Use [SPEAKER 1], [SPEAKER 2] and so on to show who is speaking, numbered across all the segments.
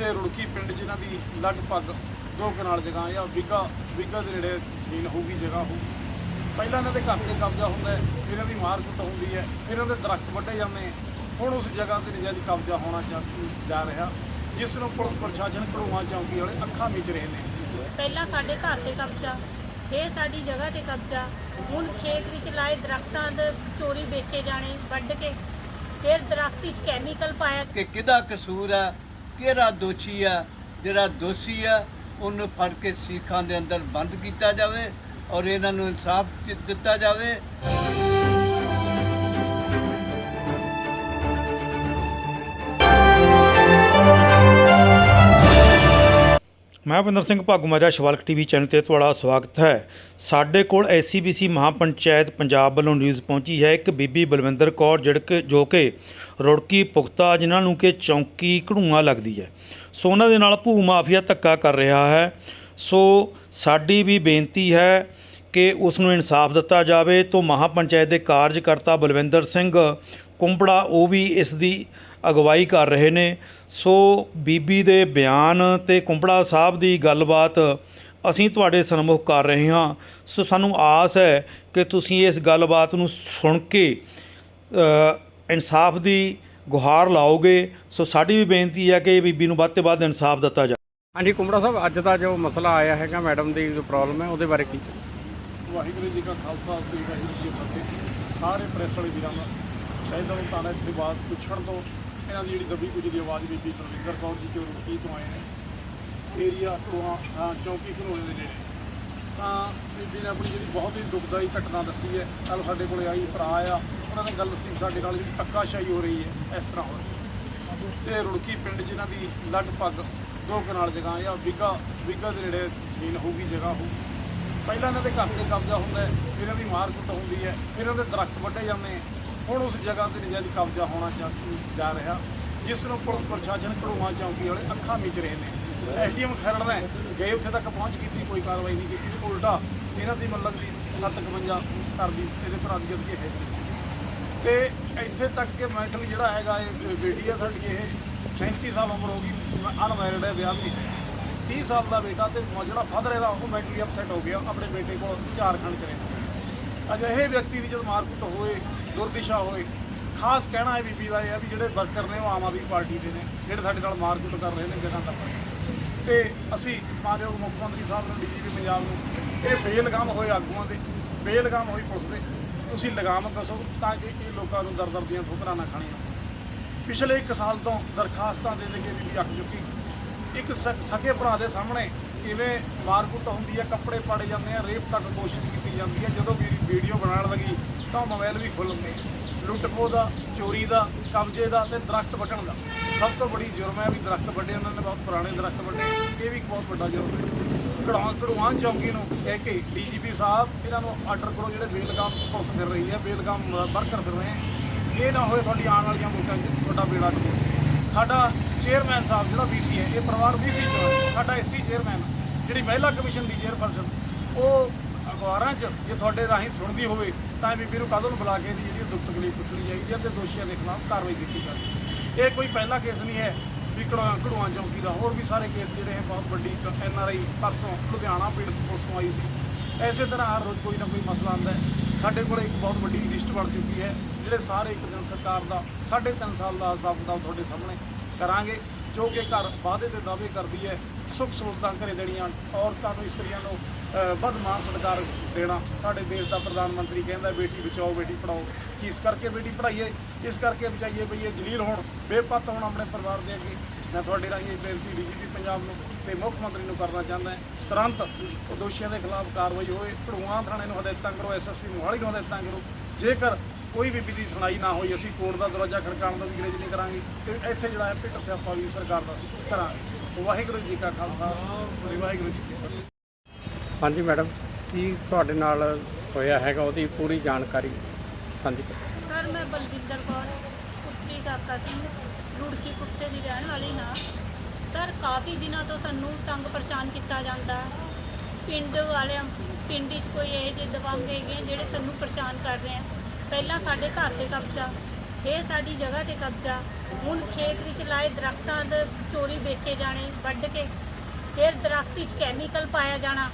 [SPEAKER 1] ਤੇ ਰੁੜਕੀ ਪਿੰਡ ਜਿਨ੍ਹਾਂ ਦੀ ਲਗਭਗ ਦੋ ਕਨਾਲ ਜਗ੍ਹਾ ਜਾਂ ਵਿਗਾ ਵਿਗਾ ਦੇ ਨੇੜੇ ਜ਼ਮੀਨ ਹੋਊਗੀ ਜਗ੍ਹਾ ਹੋਊ ਪਹਿਲਾਂ ਇਹਨਾਂ ਦੇ ਘਰ ਤੇ ਕਬਜ਼ਾ ਹੁੰਦਾ ਹੈ ਫਿਰ ਇਹਨਾਂ ਦੀ ਮਾਰ ਕੁੱਟ ਹੁੰਦੀ ਹੈ ਫਿਰ ਇਹਨਾਂ ਦੇ ਦਰਖਤ ਵੱਢੇ ਜਾਂਦੇ। ਹੁਣ ਉਸ ਜਗ੍ਹਾ ਤੇ ਨਜਾਇਜ਼ ਕਬਜ਼ਾ ਹੋਣਾ ਜਾ- ਜਾ ਰਿਹਾ। ਜਿਸ ਨੂੰ ਪੁਲਿਸ ਪ੍ਰਸ਼ਾਸਨ ਘੜੂਆਂ ਚੌਂਕੀ ਵਾਲੇ ਅੱਖਾਂ ਮੀਚ ਰਹੇ ਨੇ।
[SPEAKER 2] ਪਹਿਲਾਂ ਸਾਡੇ ਘਰ ਤੇ ਕਬਜ਼ਾ ਫਿਰ ਸਾਡੀ ਜਗ੍ਹਾ ਤੇ ਕਬਜ਼ਾ ਹੁਣ ਖੇਤ ਵਿੱਚ ਲਾਏ ਦਰਖਤਾਂ ਦੇ ਚੋਰੀ ਵੇਚੇ ਜਾਣੇ ਵੱਢ ਕੇ ਫਿਰ ਦਰਖਤ ਵਿੱਚ ਕੈਮੀਕਲ ਪਾਇਆ।
[SPEAKER 3] ਕਿ ਕਿਹਦਾ ਕਸੂਰ ਹੈ? ਕਿਹੜਾ ਦੋਸ਼ੀ ਆ, ਜਿਹੜਾ ਦੋਸ਼ੀ ਆ, ਉਹਨੂੰ ਫੜ ਕੇ ਸਿੱਖਾਂ ਦੇ ਅੰਦਰ ਬੰਦ ਕੀਤਾ ਜਾਵੇ ਔਰ ਇਹਨਾਂ ਨੂੰ ਇਨਸਾਫ ਦਿੱਤਾ ਜਾਵੇ।
[SPEAKER 4] ਮੈਂ ਭਿੰਦਰ ਸਿੰਘ ਭਾਗੂਮਾਜਾ ਸ਼ਿਵਾਲਕ ਟੀਵੀ ਚੈਨਲ ਤੇ ਤੁਹਾਡਾ ਸਵਾਗਤ ਹੈ। ਸਾਡੇ ਕੋਲ ਐਸਸੀਬੀਸੀ ਮਹਾਪੰਚਾਇਤ ਪੰਜਾਬ ਵੱਲੋਂ ਨਿਊਜ਼ ਪਹੁੰਚੀ ਹੈ ਇੱਕ ਬੀਬੀ ਬਲਵਿੰਦਰ ਕੌਰ ਜਿਹੜਕ ਜੋ ਕਿ ਰੁੜਕੀ ਪੁਖਤਾ, ਜਿਨ੍ਹਾਂ ਨੂੰ ਕਿ ਚੌਂਕੀ ਘੜੂਆਂ ਲੱਗਦੀ ਹੈ। ਸੋ ਉਹਨਾਂ ਦੇ ਨਾਲ ਭੂ ਮਾਫੀਆ ਧੱਕਾ ਕਰ ਰਿਹਾ ਹੈ। ਸੋ ਸਾਡੀ ਵੀ ਬੇਨਤੀ ਹੈ ਕਿ ਉਸ ਨੂੰ ਇਨਸਾਫ ਦਿੱਤਾ ਜਾਵੇ। ਤੋਂ ਮਹਾਪੰਚਾਇਤ ਦੇ ਕਾਰਜਕਰਤਾ ਬਲਵਿੰਦਰ ਸਿੰਘ ਕੁੰਬੜਾ ਉਹ ਵੀ ਇਸ ਦੀ ਅਗਵਾਈ ਕਰ ਰਹੇ ਨੇ। ਸੋ ਬੀਬੀ ਦੇ ਬਿਆਨ ਤੇ ਕੁੰਬੜਾ ਸਾਹਿਬ ਦੀ ਗੱਲਬਾਤ ਅਸੀਂ ਤੁਹਾਡੇ ਸਨਮੁਖ ਕਰ ਰਹੇ ਹਾਂ। ਸੋ ਸਾਨੂੰ ਆਸ ਹੈ ਕਿ ਤੁਸੀਂ ਇਸ ਗੱਲਬਾਤ ਨੂੰ ਸੁਣ ਕੇ ਅ, ਇਨਸਾਫ ਦੀ ਗੁਹਾਰ ਲਾਓਗੇ। ਸੋ ਸਾਡੀ ਵੀ ਬੇਨਤੀ ਹੈ ਕਿ ਬੀਬੀ ਨੂੰ ਵੱਧ ਤੋਂ ਵੱਧ ਇਨਸਾਫ ਦਿੱਤਾ ਜਾਵੇ।
[SPEAKER 5] ਹਾਂਜੀ ਕੁੰਬੜਾ ਸਾਹਿਬ ਅੱਜ ਦਾ ਜੋ ਮਸਲਾ ਆਇਆ ਹੈਗਾ ਮੈਡਮ ਦੀ ਜੋ ਪ੍ਰੋਬਲਮ ਹੈ ਉਹਦੇ ਬਾਰੇ ਕੀ?
[SPEAKER 1] ਵਾਹਿਗੁਰੂ ਜੀ ਕਾ ਖਾਲਸਾ ਸ੍ਰੀ ਵਾਹਿਗੁਰੂ ਜੀ ਕੀ ਫਤਿਹ। ਸਾਰੇ ਪ੍ਰੈਸ ਵਾਲੇ ਵੀਰਾਂ ਦਾ ਸ਼ਾਇਦ ਉਹ ਤਾਂ ਇੱਥੇ ਬਾਤ ਪੁੱਛਣ ਤੋਂ ਇਹਨਾਂ ਦੀ ਜਿਹੜੀ ਦੱਬੀ ਕੁਝ ਦੀ ਆਵਾਜ਼ ਬੀਬੀ ਪ੍ਰਵਿੰਦਰ ਕੌਰ ਜੀ ਜੋ ਰੁਕੀ ਤੋਂ ਆਏ ਨੇ? ਏਰੀਆ ਟੋਹਾ ਅਹ ਚੌਕੀ ਘਨੋਲੇ ਦੇ ਨੇੜੇ। ਤਾਂ ਬੀਬੀ ਨੇ ਆਪਣੀ ਜਿਹੜੀ ਬਹੁਤ ਹੀ ਦੁਖਦਾਈ ਘਟਨਾ ਦੱਸੀ ਹੈ ਕੱਲ ਸਾਡੇ ਕੋਲੇ ਆਈ ਭਰਾ ਆ, ਉਹਨਾਂ ਨੇ ਗੱਲ ਸੀ, ਸਾਡੇ ਨਾਲ ਜਿਹੜੀ ਧੱਕਾਸ਼ਾਹੀ ਹੋ ਰਹੀ ਹੈ, ਇਸ ਤਰ੍ਹਾਂ ਹੋ ਰਹੀ ਹੈ। ਤੇ ਰੁੜਕੀ ਪਿੰਡ ਜਿਨ੍ਹਾਂ ਦੀ ਲਗਭਗ ਦੋ ਕਨਾਲ ਜਗ੍ਹਾ ਜਾਂ ਵਿਗਾ ਵਿਗਾ ਦੇ ਨੇੜੇ ਜ਼ਮੀਨ ਹੋਊਗੀ ਜਗ੍ਹਾ ਹੋਊ ਪਹਿਲਾਂ ਇਹਨਾਂ ਦੇ ਘਰ ਤੇ ਕਬਜ਼ਾ ਹੁੰਦਾ ਹੈ, ਫਿਰ ਇਹਨਾਂ ਦੀ ਮਾਰ ਕੁੱਟ ਹੁੰਦੀ ਹੈ, ਫਿਰ ਇਹਨਾਂ ਦੇ ਦਰਖਤ ਵੱਢੇ ਜਾਂਦੇ ਹੁਣ ਉਸ ਜਗ੍ਹਾ ਤੇ ਨਜਾਇਜ਼ ਕਬਜ਼ਾ ਹੋਣਾ ਜਾ- ਜਾ ਰਿਹਾ, ਜਿਸ ਨੂੰ ਪੁਲਿਸ ਪ੍ਰਸ਼ਾਸਨ ਘੜੂਆਂ ਚੌਂਕੀ ਵਾਲੇ ਅੱਖਾਂ ਮੀਚ ਰਹੇ ਨੇ। ਐਸਡੀਐਮ ਖਰੜ ਨੇ ਗਏ ਉੱਥੇ ਤੱਕ ਪਹੁੰਚ ਕੀਤੀ, ਕੋਈ ਕਾਰਵਾਈ ਨਹੀਂ ਕੀਤੀ। ਉਲਟਾ ਇਹਨਾਂ ਦੀ ਮਤਲਬ ਦੀ 751 ਘਰ ਦੀ ਇਹਦੇ ਭਰਾ ਦੀ ਅੱਗੇ ਹੈ। ਤੇ ਇੱਥੇ ਤੱਕ ਕਿ ਮੈਂਟਲ ਜਿਹੜਾ ਹੈਗਾ ਇਹ ਬੇਟੀ ਆ ਸਾਡੀ ਇਹ 37 ਸਾਲ ਉਮਰ ਹੋ ਗਈ, ਅਨਮੈਰਿਡ ਹੈ ਵਿਆਹ ਵੀ। 30 ਸਾਲ ਦਾ ਬੇਟਾ ਤੇ ਜਿਹੜਾ ਫਾਦਰ ਇਹਦਾ, ਉਹ ਮੈਂਟਲੀ ਅਪਸੈਟ ਹੋ ਗਿਆ, ਆਪਣੇ ਬੇਟੇ ਕੋਲ ਝਾਰਖੰਡ ਚ ਰਹਿੰਦਾ ਅਜਿਹੇ ਵਿਅਕਤੀ ਦੀ ਜਦ ਮਾਰਕੁੱਟ ਹੋਏ, ਦੁਰਦਿਸ਼ਾ ਹੋਏ, ਖਾਸ ਕਹਿਣਾ ਹੈ ਬੀਬੀ ਦਾ ਇਹ ਹੈ ਵੀ ਜਿਹੜੇ ਵਰਕਰ ਨੇ ਉਹ ਆਮ ਆਦਮੀ ਪਾਰਟੀ ਦੇ ਨੇ, ਜਿਹੜੇ ਸਾਡੇ ਨਾਲ ਮਾਰਕੁੱਟ ਕਰ ਰਹੇ ਨੇ ਜਗ੍ਹਾ ਤੱਕ ਤੇ ਅਸੀਂ ਮਾਨਯੋਗ ਮੁੱਖ ਮੰਤਰੀ ਸਾਹਿਬ ਨੂੰ, ਡੀਜੀਪੀ ਪੰਜਾਬ ਨੂੰ, ਇਹ ਬੇਲਗਾਮ ਹੋਏ ਆਗੂਆਂ ਦੇ, ਬੇਲਗਾਮ ਹੋਈ ਪੁਲਿਸ ਦੇ, ਤੁਸੀਂ ਲਗਾਮ ਦੱਸੋ ਤਾਂ ਕਿ ਇਹ ਲੋਕਾਂ ਨੂੰ ਦਰ ਦਰ ਦੀਆਂ ਠੋਕਰਾਂ ਨਾ ਖਾਣੀਆਂ। ਪਿਛਲੇ 1 ਸਾਲ ਤੋਂ ਦਰਖਾਸਤਾਂ ਦੇ ਦੇ ਕੇ ਬੀਬੀ ਅੱਕ ਚੁੱਕੀ। ਇੱਕ ਸ- ਸਕੇ ਭਰਾ ਦੇ ਸਾਹਮਣੇ ਕਿਵੇਂ ਮਾਰਕੁੱਟ ਹੁੰਦੀ ਹੈ, ਕੱਪੜੇ ਪਾੜੇ ਜਾਂਦੇ ਆ, ਰੇਪ ਤੱਕ ਕੋਸ਼ਿਸ਼ ਕੀਤੀ ਜਾਂਦੀ ਹੈ। ਜਦੋਂ ਵੀ ਵੀਡੀਓ ਬਣਾਉਣ ਲੱਗੀ, ਤਾਂ ਮੋਬਾਈਲ ਵੀ ਖੁੱਲ੍ਹ ਗਏ। ਲੁੱਟ ਦਾ, ਚੋਰੀ ਦਾ, ਕਬਜ਼ੇ ਦਾ ਤੇ ਦਰਖਤ ਵੱਢਣ ਦਾ। ਸਭ ਤੋਂ ਬੜੀ ਜੁਰਮ ਹੈ ਵੀ ਦਰਖਤ ਵੱਢੇ, ਉਹਨਾਂ ਨੇ ਬਹੁਤ ਪੁਰਾਣੇ ਦਰਖਤ ਵੱਢੇ। ਇਹ ਵੀ ਬਹੁਤ ਵੱਡਾ ਜੁਰਮ ਹੈ। ਘੜਾਂ ਘੜੂਆਂ ਚੌਂਕੀ ਨੂੰ ਕਹਿ ਕੇ ਡੀਜੀਪੀ ਸਾਹਿਬ, ਇਹਨਾਂ ਨੂੰ ਆਰਡਰ ਕਰੋ ਜਿਹੜੇ ਬੇਲਗਾਮ ਪੁਲਿਸ ਫਿਰ ਰਹੀ ਹੈ, ਬੇਲਗਾਮ ਵਰਕਰ ਫਿਰ ਰਹੇ ਇਹ ਨਾ ਹੋਏ ਤੁਹਾਡੀ ਆਉਣ ਵਾਲੀਆਂ ਵੋਟਾਂ 'ਚ, ਤੁਹਾਡਾ ਬੇੜਾ ਕਰੋ ਸਾਡਾ ਚੇਅਰਮੈਨ ਸਾਹਿਬ ਜਿਹੜਾ ਬੀਸੀ ਹੈ, ਇਹ ਪਰਿਵਾਰ ਬੀਸੀ ਚੋਂ ਹੈ, ਸਾਡਾ ਐਸਸੀ ਚੇਅਰਮੈਨ ਜਿਹੜੀ ਮਹਿਲਾ ਕਮਿਸ਼ਨ ਦੀ ਚੇਅਰਪਰਸਨ ਉਹ ਅਖਬਾਰਾਂ 'ਚ ਜੇ ਤੁਹਾਡੇ ਰਾਹੀਂ ਸੁਣਦੀ ਹੋਵੇ, ਤਾਂ ਬੀਬੀ ਨੂੰ ਕਦੋਂ ਨੂੰ ਬੁਲਾ ਕੇ ਇਹਦੀ ਜਿਹੜੀ ਦੁੱਖ ਤਕਲੀਫ ਪੁੱਛਣੀ ਚਾਹੀਦੀ ਹੈ ਤੇ ਦੋਸ਼ੀਆਂ ਦੇ ਖਿਲਾਫ ਕਾਰਵਾਈ ਕੀਤੀ ਜਾਵੇ ਇਹ ਕੋਈ ਪਹਿਲਾ ਕੇਸ ਨਹੀਂ ਹੈ, ਵੀ ਕੜਵਾ ਕੜਵਾ ਚੌਂਕੀ ਦਾ, ਹੋਰ ਵੀ ਸਾਰੇ ਕੇਸ ਜਿਹੜੇ ਹੈ, ਬਹੁਤ ਵੱਡੀ ਐਨ ਆਰ ਆਈ ਪਰਸੋਂ ਲੁਧਿਆਣਾ ਪੀੜਤ ਪੁਲਿਸ ਤੋਂ ਆਈ ਸੀ। ਐਸੇ ਤਰ੍ਹਾਂ ਹਰ ਰੋਜ਼ ਕੋਈ ਨਾ ਕੋਈ ਮਸਲਾ ਆਉਂਦਾ ਹੈ। ਸਾਡੇ ਕੋਲ ਇੱਕ ਬਹੁਤ ਵੱਡੀ ਲਿਸਟ ਬਣ ਚੁੱਕੀ ਹੈ। ਜਿਹੜੇ ਸਾਰੇ ਇੱਕ ਦਿਨ ਸਰਕਾਰ ਦਾ 3.5 ਸਾਲ ਦਾ ਹਿਸਾਬ ਕਿਤਾਬ ਤੁਹਾਡੇ ਸਾਹਮਣੇ ਕਰਾਂਗੇ, ਜੋ ਕਿ ਘਰ ਵਾਅਦੇ ਤੇ ਦਾਅਵੇ ਕਰਦੀ ਹੈ, ਸੁੱਖ ਸਹੂਲਤਾਂ ਘਰੇ ਦੇਣੀਆਂ, ਔਰਤਾਂ ਨੂੰ, ਇਸਤਰੀਆਂ ਨੂੰ ਵੱਧ ਮਾਨ ਸਤਿਕਾਰ ਦੇਣਾ। ਸਾਡੇ ਦੇਸ਼ ਦਾ ਪ੍ਰਧਾਨ ਮੰਤਰੀ ਕਹਿੰਦਾ ਬੇਟੀ ਬਚਾਓ, ਬੇਟੀ ਪੜਾਓ ਇਸ ਕਰਕੇ ਬੇਟੀ ਪੜਾਈਏ ਇਸ ਕਰਕੇ ਬਚਾਈਏ ਬਈਏ ਜਲੀਲ ਹੋਣ, ਬੇਪੱਤ ਹੋਣ ਆਪਣੇ ਪਰਿਵਾਰ ਦੇ ਅੱਗੇ। ਮੈਂ ਤੁਹਾਡੇ ਰਾਹੀਂ ਇਹ ਬੇਨਤੀ ਡੀਜੀਪੀ ਪੰਜਾਬ ਨੂੰ ਤੇ ਮੁੱਖ ਮੰਤਰੀ ਨੂੰ ਕਰਨਾ ਚਾਹੁੰਦਾ ਹਾਂ। ਤੁਰੰਤ ਦੋਸ਼ੀਆਂ ਦੇ ਖਿਲਾਫ ਕਾਰਵਾਈ ਹੋਏ ਭੜੂਆਂ ਥਾਣੇ ਨੂੰ ਹਦਾਇਤਾਂ ਕਰੋ ਐਸਐਸਪੀ ਮੋਹਾਲੀ ਨੂੰ ਹਦਾਇਤਾਂ ਕਰੋ। ਜੇਕਰ ਕੋਈ ਵੀ ਵਿਧੀ ਸੁਣਾਈ ਨਾ ਹੋਈ ਅਸੀਂ ਕੋਰਟ ਦਾ ਦਰਵਾਜ਼ਾ ਖੜਕਾਉਣ ਦਾ ਵੀ ਗਰੇਜ ਨਹੀਂ ਕਰਾਂਗੇ। ਤੇ ਇੱਥੇ ਜਿਹੜਾ ਹੈ ਪਿੱਟ ਸਿਆਪਾ ਵੀ ਸਰਕਾਰ ਦਾ ਅਸੀਂ ਕਰਾਂਗੇ। ਵਾਹਿਗੁਰੂ ਜੀ ਕਾ ਖਾਲਸਾ ਵਾਹਿਗੁਰੂ ਜੀ ਕੀ ਫਤਿਹ।
[SPEAKER 5] ਹਾਂਜੀ ਮੈਡਮ ਕੀ ਤੁਹਾਡੇ ਨਾਲ ਹੋਇਆ ਹੈਗਾ? ਉਹਦੀ ਪੂਰੀ ਜਾਣਕਾਰੀ ਸਾਂਝੀ ਕਰੋ।
[SPEAKER 2] ਸਰ ਮੈਂ ਬਲਵਿੰਦਰ ਕੌਰ ਪੁੱਤਰੀ ਕਾਕਾ ਸਿੰਘ ਰੁੜਕੀ ਕੁੱਤੇ ਦੀ ਰਹਿਣ ਵਾਲੀ ਹਾਂ ਸਰ ਕਾਫੀ ਦਿਨਾਂ ਤੋਂ ਸਾਨੂੰ ਤੰਗ ਪਰੇਸ਼ਾਨ ਕੀਤਾ ਜਾਂਦਾ ਹੈ। ਪਿੰਡ ਵਾਲਿਆਂ, ਪਿੰਡ 'ਚ ਕੋਈ ਇਹ ਜਿਹੇ ਦਬੰਗ ਹੈਗੇ ਆ ਜਿਹੜੇ ਸਾਨੂੰ ਪਰੇਸ਼ਾਨ ਕਰ ਰਹੇ ਆ। ਪਹਿਲਾਂ ਸਾਡੇ ਘਰ ਤੇ ਕਬਜ਼ਾ ਫੇਰ ਸਾਡੀ ਜਗ੍ਹਾ ਤੇ ਕਬਜ਼ਾ। ਹੁਣ ਖੇਤ ਵਿੱਚ ਲਾਏ ਦਰਖਤਾਂ ਦੇ ਚੋਰੀ ਵੇਚੇ ਜਾਣੇ, ਵੱਢ ਕੇ। ਫਿਰ ਦਰਖਤ ਵਿੱਚ ਕੈਮੀਕਲ ਪਾਇਆ ਜਾਣਾ।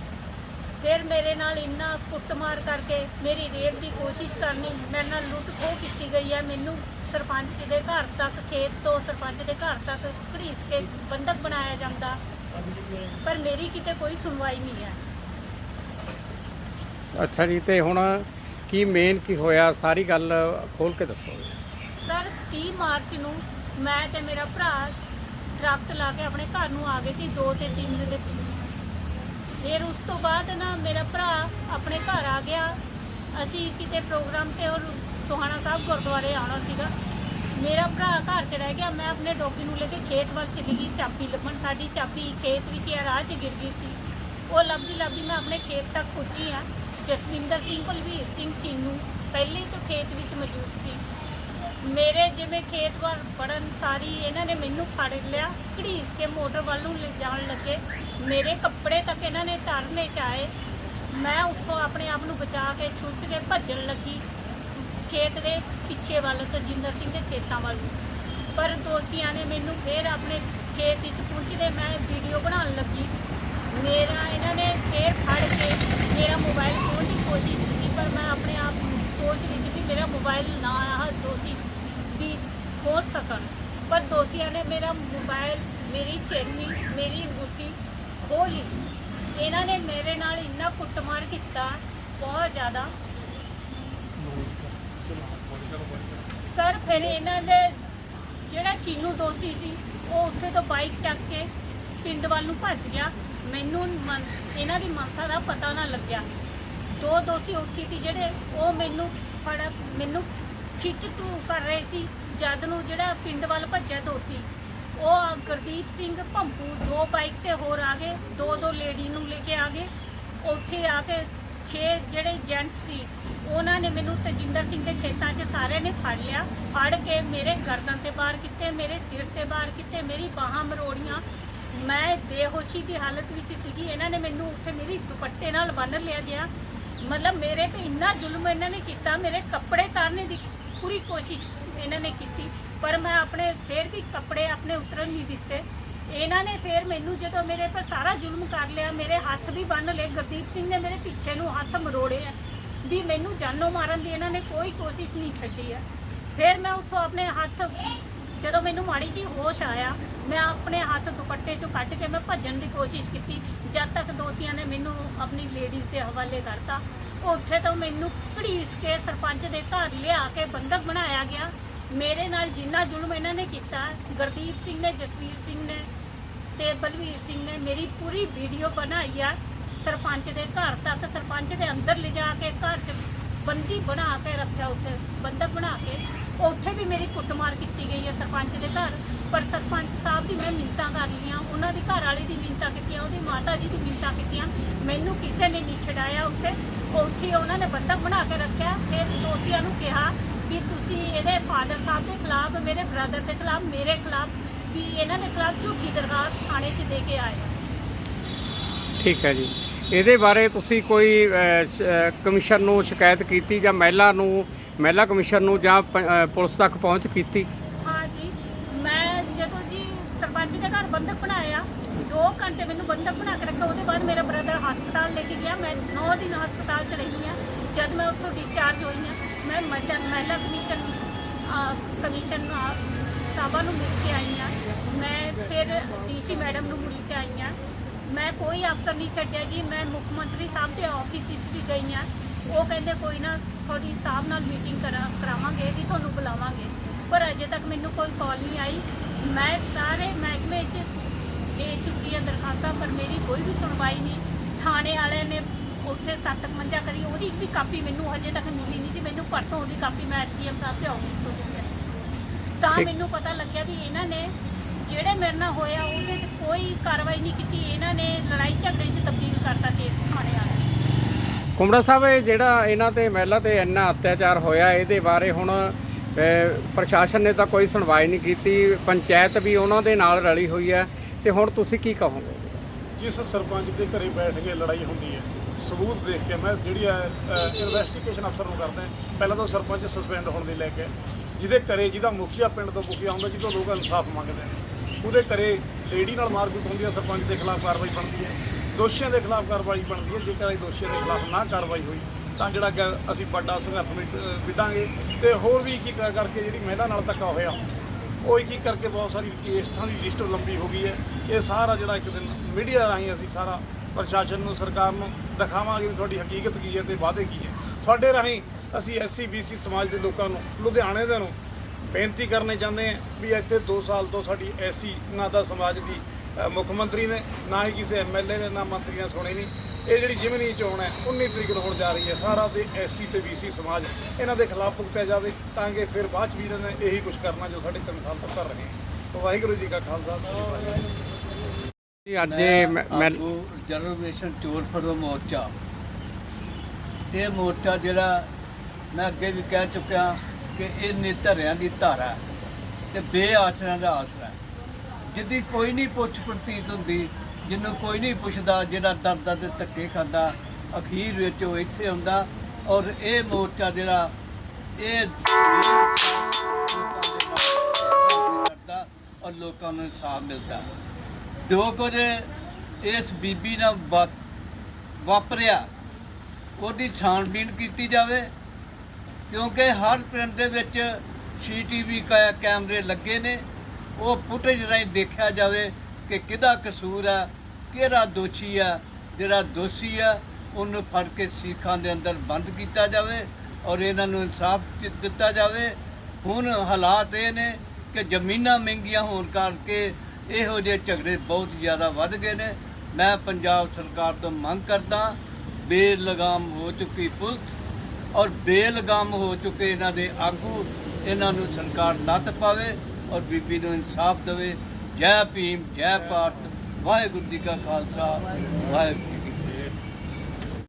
[SPEAKER 2] ਫਿਰ ਮੇਰੇ ਨਾਲ ਇੰਨਾ ਕੁੱਟਮਾਰ ਕਰਕੇ ਮੇਰੀ ਰੇਪ ਦੀ ਕੋਸ਼ਿਸ਼ ਕਰਨੀ, ਮੇਰੇ ਨਾਲ ਲੁੱਟ ਖੋਹ ਕੀਤੀ ਗਈ ਹੈ ਮੈਨੂੰ। ਸਰਪੰਚ ਦੇ ਘਰ ਤੱਕ ਖੇਤ ਤੋਂ ਸਰਪੰਚ ਦੇ ਘਰ ਤੱਕ ਘੜੀਸ ਕੇ ਬੰਦਕ ਬਣਾਇਆ ਜਾਂਦਾ। ਪਰ ਮੇਰੀ ਕਿਤੇ ਕੋਈ ਸੁਣਵਾਈ ਨਹੀਂ ਹੈ।
[SPEAKER 5] ਅੱਛਾ ਜੀ ਤੇ ਹੁਣ ਕੀ ਮੇਨ ਕੀ ਹੋਇਆ? ਸਾਰੀ ਗੱਲ ਖੋਲ ਕੇ ਦੱਸੋ।
[SPEAKER 2] ਸਰ 30 ਮਾਰਚ ਨੂੰ ਮੈਂ ਤੇ ਮੇਰਾ ਭਰਾ ਦਰਖਤ ਲਾ ਕੇ ਆਪਣੇ ਘਰ ਨੂੰ ਆ ਗਏ ਸੀ 2 ਤੇ 3 ਦੇ ਪਿੱਛੇ। ਫਿਰ ਉਸ ਤੋਂ ਬਾਅਦ ਨਾ ਮੇਰਾ ਭਰਾ ਆਪਣੇ ਘਰ ਆ ਗਿਆ। ਅਸੀਂ ਕਿਤੇ ਪ੍ਰੋਗਰਾਮ ਤੇ ਔਰ ਸੋਹਾਣਾ ਸਾਹਿਬ ਗੁਰਦੁਆਰੇ ਆਉਣਾ ਸੀਗਾ। ਮੇਰਾ ਭਰਾ ਘਰ 'ਚ ਰਹਿ ਗਿਆ, ਮੈਂ ਆਪਣੇ ਡੋਗੀ ਨੂੰ ਲੈ ਕੇ ਖੇਤ ਵੱਲ ਚਲੀ ਗਈ, ਚਾਬੀ ਲੱਭਣ। ਸਾਡੀ ਚਾਬੀ ਖੇਤ ਵਿੱਚ ਜਾਂ ਰਾਹ 'ਚ ਗਿਰ ਗਈ ਸੀ। ਉਹ ਲੱਭਦੀ ਲੱਭਦੀ ਮੈਂ ਆਪਣੇ ਖੇਤ ਤੱਕ ਪੁੱਜੀ ਆ ਜਸਵਿੰਦਰ ਸਿੰਘ, ਕੁਲਵੀਰ ਸਿੰਘ, ਚੀਨੂ ਪਹਿਲੇ ਤੋਂ ਖੇਤ ਵਿੱਚ ਮੌਜੂਦ ਸੀ। ਮੇਰੇ ਜਿਵੇਂ ਖੇਤ ਵੱਲ ਵੜਨ ਸਾਰੀ ਇਹਨਾਂ ਨੇ ਮੈਨੂੰ ਫੜ ਲਿਆ, ਘੜੀਸ ਕੇ ਮੋਟਰ ਵੱਲ ਨੂੰ ਲਿਜਾਣ ਲੱਗੇ। ਮੇਰੇ ਕੱਪੜੇ ਤੱਕ ਇਹਨਾਂ ਨੇ ਤਰਨੇ ਚਾਏ ਮੈਂ ਉੱਥੋਂ ਆਪਣੇ ਆਪ ਨੂੰ ਬਚਾ ਕੇ ਛੁੱਟ ਕੇ ਭੱਜਣ ਲੱਗੀ। ਖੇਤ ਦੇ ਪਿੱਛੇ ਵੱਲ ਤਜਿੰਦਰ ਸਿੰਘ ਦੇ ਖੇਤਾਂ ਵੱਲ। ਨੂੰ। ਪਰ ਦੋਸਤੀਆਂ ਨੇ ਮੈਨੂੰ ਫੇਰ ਆਪਣੇ ਖੇਤ ਵਿੱਚ ਪਹੁੰਚਦੇ ਮੈਂ ਵੀਡੀਓ ਬਣਾਉਣ ਲੱਗੀ। ਮੇਰਾ, ਇਹਨਾਂ ਨੇ ਫੇਰ ਫੜ ਕੇ ਮੇਰਾ ਮੋਬਾਈਲ ਖੋਹਣ ਦੀ ਕੋਸ਼ਿਸ਼ ਕੀਤੀ, ਪਰ ਮੈਂ ਆਪਣੇ ਆਪ ਨੂੰ ਸੋਚ ਰਹੀ ਸੀ ਵੀ ਮੇਰਾ ਮੋਬਾਈਲ ਨਾ ਆਹ ਦੋਸ਼ੀ ਵੀ ਖੋਹ ਸਕਣ। ਪਰ ਦੋਸਤੀਆਂ ਨੇ ਮੇਰਾ ਮੋਬਾਈਲ, ਮੇਰੀ ਚੈਨੀ, ਮੇਰੀ ਅੰਗੂਠੀ ਖੋਹ ਲਈ। ਇਹਨਾਂ ਨੇ ਮੇਰੇ ਨਾਲ ਇੰਨਾ ਕੁੱਟਮਾਰ ਕੀਤਾ, ਬਹੁਤ ਜ਼ਿਆਦਾ। ਸਰ, ਫਿਰ ਇਹਨਾਂ ਦੇ ਜਿਹੜਾ ਚੀਨੂ ਦੋਸ਼ੀ ਸੀ, ਉਹ ਉੱਥੇ ਤੋਂ ਬਾਈਕ ਚੱਕ ਕੇ ਪਿੰਡ ਵੱਲ ਨੂੰ ਭੱਜ ਗਿਆ। ਮੈਨੂੰ ਮਨ- ਇਹਨਾਂ ਦੀ ਮਨਸਾ ਦਾ ਪਤਾ ਨਾ ਲੱਗਿਆ। ਦੋ ਦੋਸ਼ੀ ਉੱਥੇ ਸੀ ਜਿਹੜੇ ਉਹ ਮੈਨੂੰ ਫੜ, ਮੈਨੂੰ ਖਿੱਚ ਧੂ ਕਰ ਰਹੇ ਸੀ, ਜਦ ਨੂੰ ਜਿਹੜਾ ਪਿੰਡ ਵੱਲ ਭੱਜਿਆ ਦੋਸ਼ੀ। ਉਹ ਗੁਰਦੀਪ ਸਿੰਘ ਭੰਪੂ ਦੋ ਬਾਈਕ ਤੇ ਹੋਰ ਆ ਗਏ, ਦੋ ਦੋ ਲੇਡੀ ਨੂੰ ਲੈ ਕੇ ਆ ਗਏ। ਉੱਥੇ ਆ ਕੇ ਛੇ ਜਿਹੜੇ ਜੈਂਟਸ ਸੀ ਉਹਨਾਂ ਨੇ ਮੈਨੂੰ ਤਜਿੰਦਰ ਸਿੰਘ ਦੇ ਖੇਤਾਂ 'ਚ ਸਾਰਿਆਂ ਨੇ ਫੜ ਲਿਆ। ਫੜ ਕੇ ਮੇਰੇ ਗਰਦਨ ਤੇ ਬਾਹਰ ਕੀਤੇ, ਮੇਰੇ ਸਿਰ ਤੇ ਬਾਹਰ ਕੀਤੇ, ਮੇਰੀ ਬਾਹਾਂ ਮਰੋੜੀਆਂ। ਮੈਂ ਬੇਹੋਸ਼ੀ ਦੀ ਹਾਲਤ ਵਿੱਚ ਸੀਗੀ। ਇਹਨਾਂ ਨੇ ਮੈਨੂੰ ਉੱਥੇ ਮੇਰੀ ਦੁਪੱਟੇ ਨਾਲ ਬੰਨ੍ਹ ਲਿਆ ਗਿਆ। ਮਤਲਬ ਮੇਰੇ ਤੇ ਇੰਨਾ ਜ਼ੁਲਮ ਇਹਨਾਂ ਨੇ ਕੀਤਾ, ਮੇਰੇ ਕੱਪੜੇ ਤਾਰਨੇ ਦੀ ਪੂਰੀ ਕੋਸ਼ਿਸ਼ ਇਹਨਾਂ ਨੇ ਕੀਤੀ, ਪਰ ਮੈਂ ਆਪਣੇ ਫੇਰ ਵੀ ਕੱਪੜੇ ਆਪਣੇ ਉਤਰਨ ਨਹੀਂ ਦਿੱਤੇ। ਇਹਨਾਂ ਨੇ ਫੇਰ ਮੈਨੂੰ ਜਦੋਂ ਮੇਰੇ ਪਰ ਸਾਰਾ ਜ਼ੁਲਮ ਕਰ ਲਿਆ, ਮੇਰੇ ਹੱਥ ਵੀ ਬੰਨ ਲਏ। ਗੁਰਦੀਪ ਸਿੰਘ ਨੇ ਮੇਰੇ ਪਿੱਛੇ ਨੂੰ ਹੱਥ ਮਰੋੜੇ ਆ। ਵੀ ਮੈਨੂੰ ਜਾਨੋਂ ਮਾਰਨ ਦੀ ਇਹਨਾਂ ਨੇ ਕੋਈ ਕੋਸ਼ਿਸ਼ ਨਹੀਂ ਛੱਡੀ ਹੈ ਫਿਰ ਮੈਂ ਉੱਥੋਂ ਆਪਣੇ ਹੱਥ, ਜਦੋਂ ਮੈਨੂੰ ਮਾੜੀ ਜੀ ਹੋਸ਼ ਆਇਆ, ਮੈਂ ਆਪਣੇ ਹੱਥ ਦੁਪੱਟੇ ਚੋਂ ਕੱਢ ਕੇ ਮੈਂ ਭੱਜਣ ਦੀ ਕੋਸ਼ਿਸ਼ ਕੀਤੀ। ਜਦ ਤੱਕ ਦੋਸ਼ੀਆਂ ਨੇ ਮੈਨੂੰ ਆਪਣੀ ਲੇਡੀਜ਼ ਦੇ ਹਵਾਲੇ ਕਰਤਾ, ਉੱਥੇ ਤੋਂ ਮੈਨੂੰ ਘੜੀਸ ਕੇ ਸਰਪੰਚ ਦੇ ਘਰ ਲਿਆ ਕੇ ਬੰਦਕ ਬਣਾਇਆ ਗਿਆ। ਮੇਰੇ ਨਾਲ ਜਿੰਨਾ ਜ਼ੁਲਮ ਇਹਨਾਂ ਨੇ ਕੀਤਾ, ਗੁਰਦੀਪ ਸਿੰਘ ਨੇ, ਜਸਵੀਰ ਸਿੰਘ ਨੇ ਤੇ ਬਲਵੀਰ ਸਿੰਘ ਨੇ ਮੇਰੀ ਪੂਰੀ ਵੀਡੀਓ ਬਣਾਈ ਆ। ਸਰਪੰਚ ਦੇ ਘਰ ਤੱਕ ਸਰਪੰਚ ਦੇ ਅੰਦਰ ਲਿਜਾ ਕੇ ਘਰ 'ਚ ਬੰਦੀ ਬਣਾ ਕੇ ਰੱਖਿਆ ਉੱਥੇ ਬੰਦਕ ਬਣਾ ਕੇ। ਉੱਥੇ ਵੀ ਮੇਰੀ ਕੁੱਟਮਾਰ ਕੀਤੀ ਗਈ ਹੈ ਸਰਪੰਚ ਦੇ ਘਰ। ਪਰ ਸਰਪੰਚ ਸਾਹਿਬ ਦੀ ਮੈਂ ਮਿੰਤਾਂ ਕਰ ਲਈਆਂ ਉਹਨਾਂ ਦੀ ਘਰ ਵਾਲੀ ਦੀ ਮਿੰਤਾਂ ਕੀਤੀਆਂ, ਉਹਦੀ ਮਾਤਾ ਜੀ ਦੀ ਮਿੰਤਾਂ ਕੀਤੀਆਂ। ਮੈਨੂੰ ਕਿਸੇ ਨੇ ਨਹੀਂ ਛਡਾਇਆ ਉੱਥੇ। ਉੱਥੇ ਉਹਨਾਂ ਨੇ ਬੰਦਕ ਬਣਾ ਕੇ ਰੱਖਿਆ। ਫਿਰ ਦੋਸ਼ੀਆਂ ਨੂੰ ਕਿਹਾ ਵੀ ਤੁਸੀਂ ਇਹਦੇ ਫਾਦਰ ਸਾਹਿਬ ਦੇ ਖਿਲਾਫ, ਮੇਰੇ ਬ੍ਰਦਰ ਦੇ ਖਿਲਾਫ, ਮੇਰੇ ਖਿਲਾਫ ਵੀ ਇਹਨਾਂ ਦੇ ਖਿਲਾਫ ਝੂਠੀ ਦਰਖਾਸਤ ਥਾਣੇ 'ਚ ਦੇ ਕੇ ਆਏ
[SPEAKER 5] ਠੀਕ ਹੈ ਜੀ। ਇਹਦੇ ਬਾਰੇ ਤੁਸੀਂ ਕੋਈ ਕਮਿਸ਼ਨ ਨੂੰ ਸ਼ਿਕਾਇਤ ਕੀਤੀ ਜਾਂ ਮਹਿਲਾ ਨੂੰ, ਮਹਿਲਾ ਕਮਿਸ਼ਨ ਨੂੰ ਜਾਂ ਪੁਲਿਸ ਤੱਕ ਪਹੁੰਚ ਕੀਤੀ?
[SPEAKER 2] ਹਾਂ ਜੀ, ਮੈਂ ਜਦੋਂ ਜੀ ਸਰਪੰਚ ਦੇ ਘਰ ਬੰਦਕ ਬਣਾਇਆ 2 ਘੰਟੇ ਮੈਨੂੰ ਬੰਦਕ ਬਣਾ ਕੇ ਰੱਖਿਆ, ਉਹਦੇ ਬਾਅਦ ਮੇਰਾ ਬ੍ਰਦਰ ਹਸਪਤਾਲ ਲੈ ਕੇ ਗਿਆ, ਮੈਂ 9 ਦਿਨ ਹਸਪਤਾਲ 'ਚ ਰਹੀ ਹਾਂ, ਜਦ ਮੈਂ ਉੱਥੋਂ ਡਿਸਚਾਰਜ ਹੋਈ ਹਾਂ, ਮੈਂ ਮਹਿਲਾ ਕਮਿਸ਼ਨ ਕਮਿਸ਼ਨ ਸਾਹਿਬਾਂ ਨੂੰ ਮਿਲ ਕੇ ਆਈ ਹਾਂ, ਮੈਂ ਫਿਰ ਡੀਸੀ ਮੈਡਮ ਨੂੰ ਮਿਲ ਕੇ ਆਈ ਹਾਂ ਮੈਂ ਕੋਈ ਅਫਸਰ ਨਹੀਂ ਛੱਡਿਆ ਜੀ ਮੈਂ ਮੁੱਖ ਮੰਤਰੀ ਸਾਹਿਬ ਦੇ ਆਫਿਸ ਵਿੱਚ ਵੀ ਗਈ ਹਾਂ। ਉਹ ਕਹਿੰਦੇ ਕੋਈ ਨਾ ਤੁਹਾਡੀ ਸਾਹਿਬ ਨਾਲ ਮੀਟਿੰਗ ਕਰਾ ਕਰਾਵਾਂਗੇ ਜੀ ਤੁਹਾਨੂੰ ਬੁਲਾਵਾਂਗੇ। ਪਰ ਅਜੇ ਤੱਕ ਮੈਨੂੰ ਕੋਈ ਕਾਲ ਨਹੀਂ ਆਈ। ਮੈਂ ਸਾਰੇ ਮਹਿਕਮੇ 'ਚ ਦੇ ਚੁੱਕੀ ਹਾਂ ਦਰਖਾਸਤਾਂ ਪਰ ਮੇਰੀ ਕੋਈ ਵੀ ਸੁਣਵਾਈ ਨਹੀਂ। ਥਾਣੇ ਵਾਲਿਆਂ ਨੇ ਉੱਥੇ ਸੱਤ ਮੰਜਾ ਕਰੀ ਉਹਦੀ ਵੀ ਕਾਪੀ ਮੈਨੂੰ ਹਜੇ ਤੱਕ ਮਿਲੀ ਨਹੀਂ ਸੀ। ਮੈਨੂੰ ਪਰਸੋਂ ਉਹਦੀ ਕਾਪੀ ਮੈਂ ਐਸਡੀਐਮ ਸਾਹਿਬ ਦੇ ਆਫਿਸ ਤੋਂ ਦਿੱਤੀ ਤਾਂ। ਮੈਨੂੰ ਪਤਾ ਲੱਗਿਆ ਵੀ ਇਹਨਾਂ ਨੇ ਜਿਹੜੇ ਮੇਰੇ ਨਾਲ ਹੋਇਆ ਉਹਦੇ 'ਤੇ ਕੋਈ ਕਾਰਵਾਈ ਨਹੀਂ ਕੀਤੀ। ਇਹਨਾਂ ਨੇ ਲੜਾਈ ਝਗੜੇ 'ਚ ਤਬਦੀਲ ਕਰਤਾ ਕੇਸ ਥਾਣੇ ਵਾਲਿਆਂ ਨੇ
[SPEAKER 5] ਕੁਮੜਾ ਸਾਹਿਬ ਇਹ ਜਿਹੜਾ ਇਹਨਾਂ ਤੇ ਮਹਿਲਾ ਤੇ ਇੰਨਾ ਅਤਿਆਚਾਰ ਹੋਇਆ ਇਹਦੇ ਬਾਰੇ ਹੁਣ ਅਹ, ਪ੍ਰਸ਼ਾਸਨ ਨੇ ਤਾਂ ਕੋਈ ਸੁਣਵਾਈ ਨਹੀਂ ਕੀਤੀ। ਪੰਚਾਇਤ ਵੀ ਉਹਨਾਂ ਦੇ ਨਾਲ ਰਲੀ ਹੋਈ ਹੈ। ਤੇ ਹੁਣ ਤੁਸੀਂ ਕੀ ਕਹੋਗੇ?
[SPEAKER 1] ਜਿਸ ਸਰਪੰਚ ਦੇ ਘਰੇ ਬੈਠ ਕੇ ਲੜਾਈ ਹੁੰਦੀ ਹੈ ਸਬੂਤ ਦੇਖ ਕੇ ਮੈਂ ਜਿਹੜੀ ਹੈ ਇਨਵੈਸਟੀਗੇਸ਼ਨ ਅਫਸਰ ਨੂੰ ਕਰਦਾ ਪਹਿਲਾਂ ਤਾਂ ਸਰਪੰਚ ਸਸਪੈਂਡ ਹੋਣ ਦੀ ਲੈ ਕੇ ਜਿਹਦੇ ਘਰੇ ਜਿਹਦਾ ਮੁਖੀਆ ਪਿੰਡ ਤੋਂ ਮੁਖੀਆ ਹੁੰਦਾ ਜਿਹਦੋਂ ਲੋਕ ਇਨਸਾਫ ਮੰਗਦੇ ਨੇ। ਉਹਦੇ ਘਰੇ ਲੇਡੀ ਨਾਲ ਮਾਰਕੁੱਟ ਹੁੰਦੀ ਹੈ ਸਰਪੰਚ ਦੇ ਖਿਲਾਫ ਕਾਰਵਾਈ ਬਣਦੀ ਹੈ ਦੋਸ਼ੀਆਂ ਦੇ ਖਿਲਾਫ ਕਾਰਵਾਈ ਬਣਦੀ ਹੈ ਜੇਕਰ ਇਹ ਦੋਸ਼ੀਆਂ ਦੇ ਖਿਲਾਫ ਨਾ ਕਾਰਵਾਈ ਹੋਈ, ਤਾਂ ਜਿਹੜਾ ਕਿ ਅਸੀਂ ਵੱਡਾ ਸੰਘਰਸ਼ ਵਿੱਢਾਂਗੇ। ਤੇ ਹੋਰ ਵੀ ਕੀ ਕਰਕੇ ਜਿਹੜੀ ਮਹਿਲਾ ਨਾਲ ਧੱਕਾ ਹੋਇਆ, ਉਹ ਇੱਕ ਇੱਕ ਕਰਕੇ ਬਹੁਤ ਸਾਰੀ ਕੇਸਾਂ ਦੀ ਲਿਸਟ ਲੰਬੀ ਹੋ ਗਈ ਹੈ। ਇਹ ਸਾਰਾ ਜਿਹੜਾ ਇੱਕ ਦਿਨ ਮੀਡੀਆ ਰਾਹੀਂ ਅਸੀਂ ਸਾਰਾ ਪ੍ਰਸ਼ਾਸਨ ਨੂੰ, ਸਰਕਾਰ ਨੂੰ ਦਿਖਾਵਾਂਗੇ ਵੀ ਤੁਹਾਡੀ ਹਕੀਕਤ ਕੀ ਹੈ ਤੇ ਵਾਅਦੇ ਕੀ ਹੈ। ਤੁਹਾਡੇ ਰਾਹੀਂ ਅਸੀਂ ਐਸਸੀ ਬੀਸੀ ਸਮਾਜ ਦੇ ਲੋਕਾਂ ਨੂੰ, ਲੁਧਿਆਣੇ ਦੇ ਨੂੰ ਬੇਨਤੀ ਕਰਨੇ ਚਾਹੁੰਦੇ ਹਾਂ ਵੀ ਇੱਥੇ 2 ਸਾਲ ਤੋਂ ਸਾਡੀ ਐਸੀ ਨਾ ਦਾ ਸਮਾਜ ਦੀ ਮੁੱਖ ਮੰਤਰੀ ਨੇ ਨਾ ਹੀ ਕਿਸੇ ਐਮਐਲਏ ਨੇ ਨਾ ਮੰਤਰੀ ਨੇ ਸੁਣੀ ਨਹੀਂ। ਇਹ ਜਿਹੜੀ ਜਿਮਨੀ ਚੋਣ ਹੈ 19 ਤਰੀਕ ਨੂੰ ਹੋਣ ਜਾ ਰਹੀ ਹੈ। ਸਾਰਾ ਤੇ ਐਸਸੀ ਤੇ ਬੀਸੀ ਸਮਾਜ ਇਹਨਾਂ ਦੇ ਖਿਲਾਫ ਭੁਗਤਿਆ ਜਾਵੇ ਤਾਂ ਕਿ ਫਿਰ ਬਾਅਦ ਚ ਵੀ ਇਹਨਾਂ ਨੇ ਇਹੀ ਕੁਝ ਕਰਨਾ ਜੋ ਸਾਡੇ ਤਿੰਨ ਸਾਲ ਤੋਂ ਕਰ ਰਹੇ ਹੈ ਤਾਂ ਵਾਹਿਗੁਰੂ ਜੀ ਕਾ ਖਾਲਸਾ ਜੀ
[SPEAKER 5] ਅੱਜ ਮੈਂ
[SPEAKER 3] ਰਿਜ਼ਰਵੇਸ਼ਨ ਚੋਰ ਫੜੋ ਮੋਰਚਾ। ਇਹ ਮੋਰਚਾ ਜਿਹੜਾ ਮੈਂ ਅੱਗੇ ਵੀ ਕਹਿ ਚੁੱਕਿਆ ਕਿ ਇਹ ਨਿਧਰਿਆਂ ਦੀ ਧਾਰਾ ਹੈ ਤੇ ਬੇਆਸਰਿਆਂ ਦਾ ਆਸਰਾ ਹੈ। ਜਿਹਦੀ ਕੋਈ ਨਹੀਂ ਪੁੱਛ ਪ੍ਰਤੀਤ ਹੁੰਦੀ ਜਿਹਨੂੰ ਕੋਈ ਨਹੀਂ ਪੁੱਛਦਾ, ਜਿਹੜਾ ਦਰਦਾਂ ਦੇ ਧੱਕੇ ਖਾਂਦਾ, ਅਖੀਰ ਵਿੱਚ ਉਹ ਇੱਥੇ ਆਉਂਦਾ ਔਰ ਇਹ ਮੋਰਚਾ ਜਿਹੜਾ ਇਹ ਲੋਕਾਂ ਕਰਦਾ ਔਰ ਲੋਕਾਂ ਨੂੰ ਇਨਸਾਫ ਮਿਲਦਾ। ਜੋ ਕੁਝ ਇਸ ਬੀਬੀ ਨਾਲ ਵਾ- ਵਾਪਰਿਆ। ਉਹਦੀ ਛਾਣਬੀਣ ਕੀਤੀ ਜਾਵੇ ਕਿਉਂਕਿ ਹਰ ਪਿੰਡ ਦੇ ਵਿੱਚ ਸੀਟੀਵੀ ਕੈਮਰੇ ਲੱਗੇ ਨੇ। ਉਹ ਫੁਟੇਜ ਰਾਹੀਂ ਦੇਖਿਆ ਜਾਵੇ ਕਿ ਕਿਹਦਾ ਕਸੂਰ ਆ, ਕਿਹੜਾ ਦੋਸ਼ੀ ਆ, ਜਿਹੜਾ ਦੋਸ਼ੀ ਆ, ਉਹਨੂੰ ਫੜ ਕੇ ਸਿੱਖਾਂ ਦੇ ਅੰਦਰ ਬੰਦ ਕੀਤਾ ਜਾਵੇ ਔਰ ਇਹਨਾਂ ਨੂੰ ਇਨਸਾਫ ਦਿੱਤਾ ਜਾਵੇ। ਹੁਣ ਹਾਲਾਤ ਇਹ ਨੇ ਕਿ ਜ਼ਮੀਨਾਂ ਮਹਿੰਗੀਆਂ ਹੋਣ ਕਰਕੇ ਇਹੋ ਜਿਹੇ ਝਗੜੇ ਬਹੁਤ ਜ਼ਿਆਦਾ ਵੱਧ ਗਏ ਨੇ। ਮੈਂ ਪੰਜਾਬ ਸਰਕਾਰ ਤੋਂ ਮੰਗ ਕਰਦਾ, ਬੇਲਗਾਮ ਹੋ ਚੁੱਕੀ ਪੁਲਿਸ ਔਰ ਬੇਲਗਾਮ ਹੋ ਚੁੱਕੇ ਇਹਨਾਂ ਦੇ ਆਗੂ, ਇਹਨਾਂ ਨੂੰ ਸਰਕਾਰ ਨੱਥ ਪਾਵੇ ਔਰ ਬੀਬੀ ਨੂੰ ਇਨਸਾਫ ਦੇਵੇ। ਜੈ ਭੀਮ, ਜੈ ਭਾਰਤ। ਵਾਹਿਗੁਰੂ ਜੀ ਕਾ ਖਾਲਸਾ, ਵਾਹਿਗੁਰੂ